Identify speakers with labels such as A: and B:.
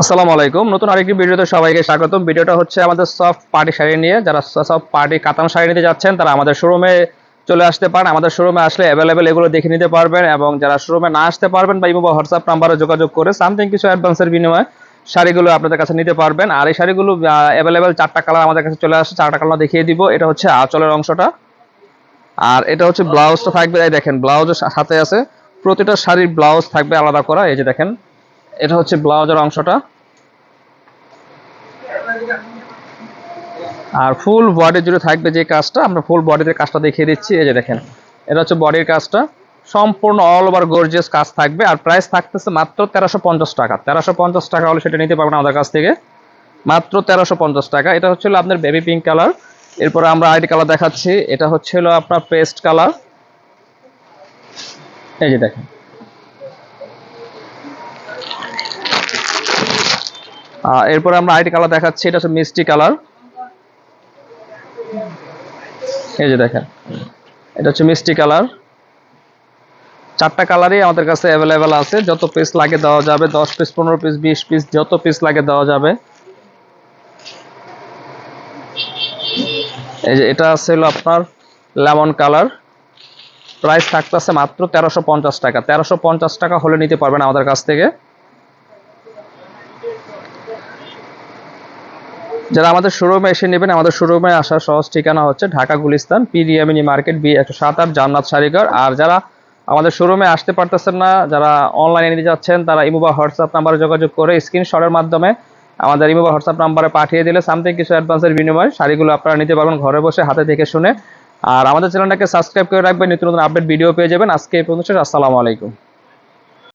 A: আসসালামু আলাইকুম। নতুন আরেকটি ভিডিওতে সবাইকে স্বাগতম। ভিডিওটা হচ্ছে আমাদের সফট পার্টি শাড়ি নিয়ে। যারা সফট পার্টি কাতান শাড়ি নিতে যাচ্ছেন, তারা আমাদের শোরুমে চলে আসতে পারেন। আমাদের শোরুমে আসলে অ্যাভেলেবেল এগুলো দেখে নিতে পারবেন এবং যারা শোরুমে না আসতে পারবেন বা ইমো বা হোয়াটসঅ্যাপ নাম্বারে যোগাযোগ করে সামথিং কিছু অ্যাডভান্সের বিনিময়ে শাড়িগুলো আপনাদের কাছে নিতে পারবেন। আর এই শাড়িগুলো অ্যাভেলেবেল চারটা কালার আমাদের কাছে চলে আসছে। চারটা কালার দেখিয়ে দিব। এটা হচ্ছে আঁচলের অংশটা। আর এটা হচ্ছে ব্লাউজটা থাকবে। দেখেন ব্লাউজের সাথে আছে। প্রতিটা শাড়ির ব্লাউজ থাকবে আলাদা করা। এই যে দেখেন এটা হচ্ছে ব্লাউজের অংশটা। আর ফুল বডি জুড়ে থাকবে যে কাজটা, আমরা ফুল বডিতে কাজটা দেখিয়ে দিচ্ছি, এই যে দেখেন। এটা হচ্ছে বডির কাজটা। সম্পূর্ণ অল ওভার গর্জিয়াস কাজ থাকবে, আর প্রাইস থাকতেছে মাত্র তেরোশো পঞ্চাশ টাকা। তেরোশো পঞ্চাশ টাকা হলে সেটা নিতে পারবেন আমাদের কাছ থেকে। মাত্র তেরোশো পঞ্চাশ টাকা। এটা হচ্ছিল আপনার বেবি পিঙ্ক কালার এরপরে আমরা আইডি কালার দেখাচ্ছি। এটা হচ্ছিল আপনার পেস্ট কালার এই যে দেখেন। এরপরে আমরা আইডি কালার দেখাচ্ছি, এটা হচ্ছে মিষ্টি কালার এই যে দেখেন, এটা হচ্ছে মিষ্টি কালার চারটা কালারই আমাদের কাছে অ্যাভেলেবেল আছে, যত পিস লাগে দেওয়া যাবে, দশ পিস পনেরো পিস বিশ পিস যত পিস লাগে দেওয়া যাবে। এই যে এটা ছিল আপনার লেমন কালার প্রাইস থাকতেছে মাত্র তেরোশো পঞ্চাশ টাকা। তেরোশো পঞ্চাশ টাকা হলে নিতে পারবেন আমাদের কাছ থেকে। যারা আমাদের শোরুমে এসে নেবেন, আমাদের শোরুমে আসার সহজ ঠিকানা হচ্ছে ঢাকা গুলিস্তান পিডিএমিনি মার্কেট, বি একশো সাত আট, জান্নাত শাড়িঘর আর যারা আমাদের শোরুমে আসতে পারতেছেন না, যারা অনলাইনে নিতে যাচ্ছেন, তারা ইমো বা হোয়াটসঅ্যাপ নাম্বারে যোগাযোগ করে স্ক্রিনশটের মাধ্যমে আমাদের ইমো বা হোয়াটসঅ্যাপ নাম্বারে পাঠিয়ে দিলে সামথিং কিছু অ্যাডভান্সের বিনিময়ে শাড়িগুলো আপনারা নিতে পারবেন ঘরে বসে, হাতে দেখে শুনে। আর আমাদের চ্যানেলটাকে সাবস্ক্রাইব করে রাখবেন। নিত্য নতুন আপডেট ভিডিও পেয়ে যাবেন। আজকে এই পর্যন্ত, আসসালামু আলাইকুম।